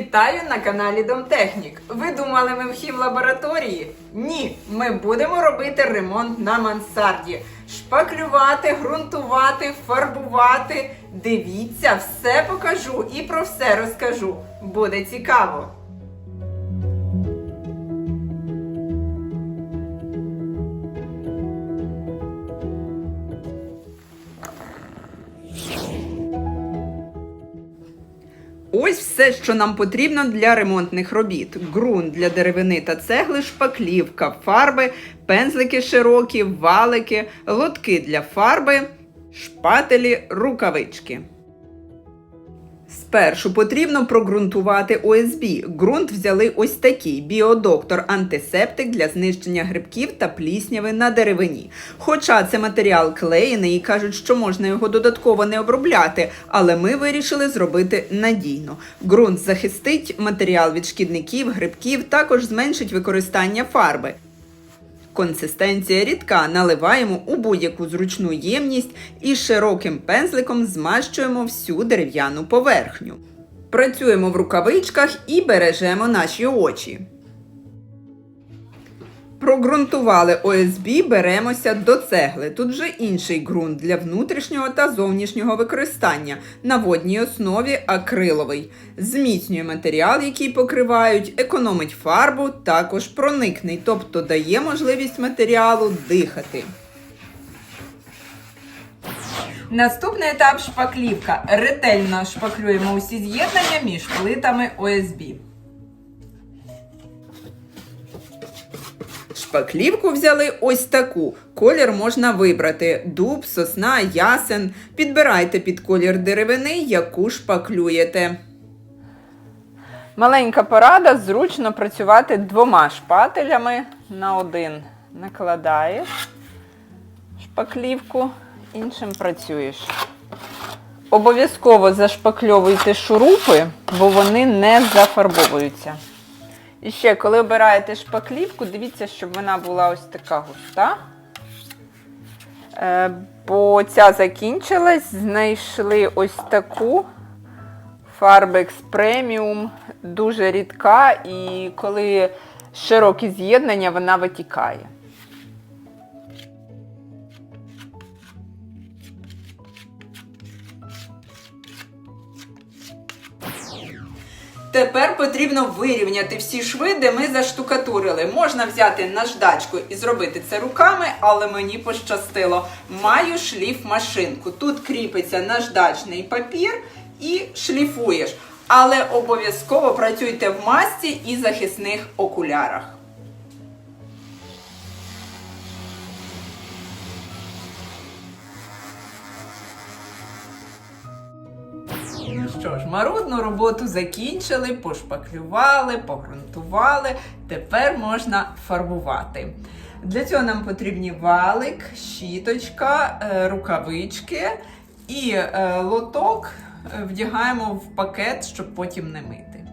Вітаю на каналі Домтехнік. Ви думали, ми в хімлабораторії? Ні, ми будемо робити ремонт на мансарді. Шпаклювати, ґрунтувати, фарбувати. Дивіться, все покажу і про все розкажу. Буде цікаво. Ось все, що нам потрібно для ремонтних робіт: ґрунт для деревини та цегли, шпаклівка, фарби, пензлики широкі, валики, лотки для фарби, шпателі, рукавички. Спершу потрібно прогрунтувати ОСБ. Ґрунт взяли ось такий біодоктор антисептик для знищення грибків та плісняви на деревині. Хоча це матеріал клеєний і кажуть, що можна його додатково не обробляти, але ми вирішили зробити надійно. Ґрунт захистить матеріал від шкідників, грибків, також зменшить використання фарби. Консистенція рідка наливаємо у будь-яку зручну ємність і широким пензликом змащуємо всю дерев'яну поверхню. Працюємо в рукавичках і бережемо наші очі. Прогрунтували ОСБ, беремося до цегли. Тут вже інший ґрунт для внутрішнього та зовнішнього використання на водній основі акриловий. Зміцнює матеріал, який покривають, економить фарбу, також проникний, тобто дає можливість матеріалу дихати. Наступний етап шпаклівка. Ретельно шпаклюємо усі з'єднання між плитами ОСБ. Шпаклівку взяли ось таку. Колір можна вибрати: дуб, сосна, ясен. Підбирайте під колір деревини, яку шпаклюєте. Маленька порада зручно працювати двома шпателями. На один накладаєш шпаклівку, іншим працюєш. Обов'язково зашпакльовуйте шурупи, бо вони не зафарбовуються. І ще, коли обираєте шпаклівку, дивіться, щоб вона була ось така густа. Е, бо ця закінчилась, знайшли ось таку Farbex Premium, дуже рідка, і коли широкі з'єднання, вона витікає. Тепер потрібно вирівняти всі шви, де ми заштукатурили. Можна взяти наждачку і зробити це руками, але мені пощастило. Маю шліф машинку. Тут кріпиться наждачний папір і шліфуєш. Але обов'язково працюйте в масці і захисних окулярах. Що ж, марудну роботу закінчили, пошпаклювали, погрунтували. Тепер можна фарбувати. Для цього нам потрібні валик, щіточка, е, рукавички і е, лоток е, вдягаємо в пакет, щоб потім не мити.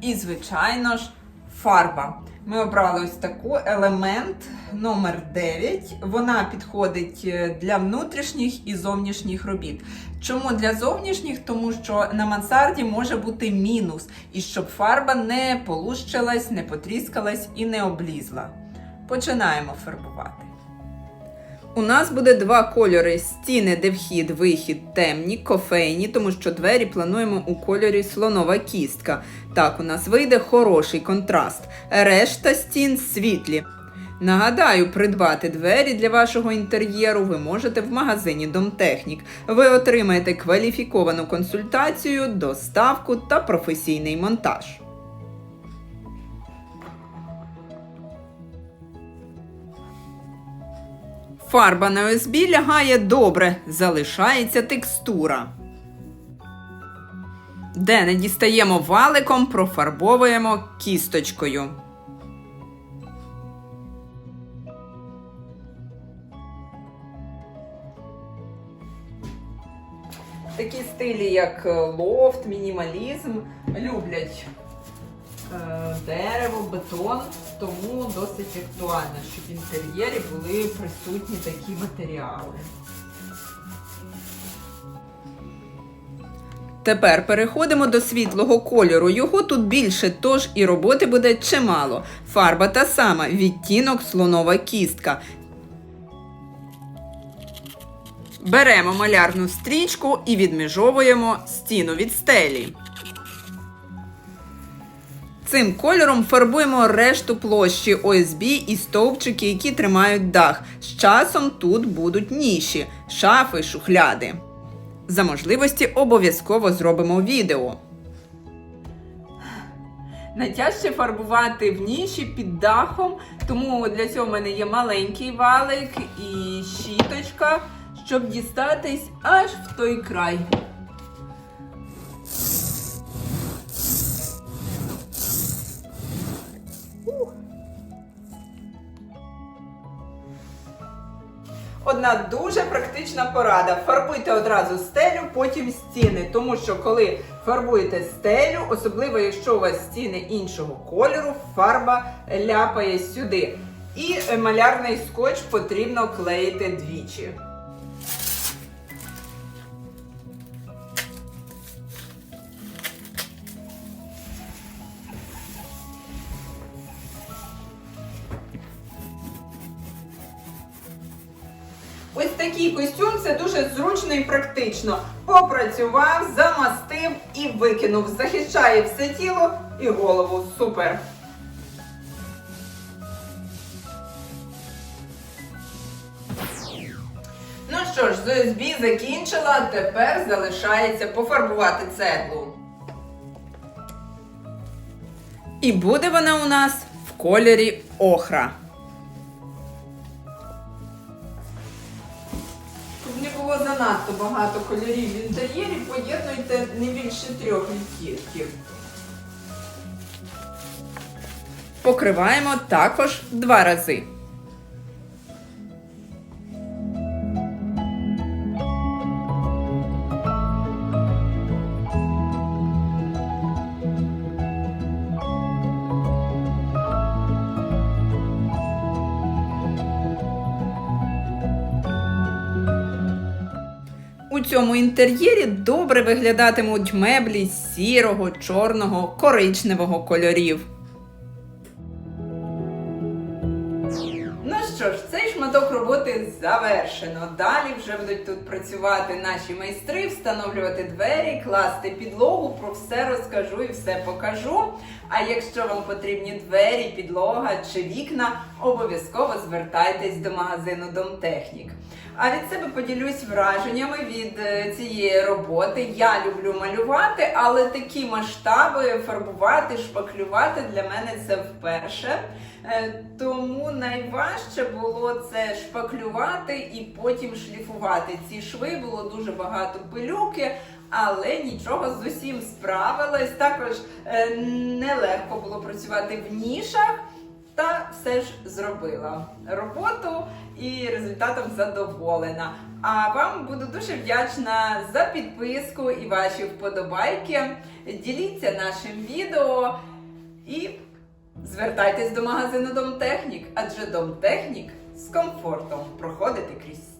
І, звичайно ж, фарба. Ми обрали ось таку елемент номер 9. Вона підходить е, для внутрішніх і зовнішніх робіт. Чому для зовнішніх? Тому що на мансарді може бути мінус, і щоб фарба не полущилась, не потріскалась і не облізла. Починаємо фарбувати. У нас буде два кольори: стіни, де вхід, вихід темні, кофейні, тому що двері плануємо у кольорі слонова кістка. Так, у нас вийде хороший контраст. Решта стін світлі. Нагадаю, придбати двері для вашого інтер'єру ви можете в магазині Домтехнік. Ви отримаєте кваліфіковану консультацію, доставку та професійний монтаж. Фарба на ОСБ лягає добре, залишається текстура. Де не дістаємо валиком, профарбовуємо кісточкою. Такі стилі, як е, лофт, мінімалізм, люблять дерево, бетон, тому досить актуально, щоб в інтер'єрі були присутні такі матеріали. Тепер переходимо до світлого кольору. Його тут більше, тож і роботи буде чимало. Фарба та сама, відтінок слонова кістка. Беремо малярну стрічку і відміжовуємо стіну від стелі. Цим кольором фарбуємо решту площі ОСБ і стовпчики, які тримають дах. З часом тут будуть ніші, шафи, шухляди. За можливості обов'язково зробимо відео. Найтяжче фарбувати в ніші під дахом, тому для цього в мене є маленький валик і щіточка, щоб дістатись аж в той край. Одна дуже практична порада. Фарбуйте одразу стелю, потім стіни. Тому що коли фарбуєте стелю, особливо якщо у вас стіни іншого кольору, фарба ляпає сюди. І малярний скотч потрібно клеїти двічі. Костюм це дуже зручно і практично. Попрацював, замастив і викинув. Захищає все тіло і голову. Супер. Ну що ж, з закінчила, тепер залишається пофарбувати цеглу. І буде вона у нас в кольорі охра. Було занадто багато кольорів в інтер'єрі, поєднуйте не більше трьох відтінків. Покриваємо також два рази. Цьому інтер'єрі добре виглядатимуть меблі сірого, чорного, коричневого кольорів. Ну що ж, цей шматок роботи завершено. Далі вже будуть тут працювати наші майстри, встановлювати двері, класти підлогу. Про все розкажу і все покажу. А якщо вам потрібні двері, підлога чи вікна, обов'язково звертайтесь до магазину Домтехнік. А від себе поділюсь враженнями від е, цієї роботи. Я люблю малювати, але такі масштаби фарбувати, шпаклювати для мене це вперше. Е, Тому найважче було це шпаклювати і потім шліфувати. Ці шви було дуже багато пилюки, але нічого з усім справилась. Також е, нелегко було працювати в нішах. Та все ж зробила роботу і результатом задоволена. А вам буду дуже вдячна за підписку і ваші вподобайки. Діліться нашим відео і звертайтесь до магазину Домтехнік, адже Домтехнік з комфортом проходити крізь.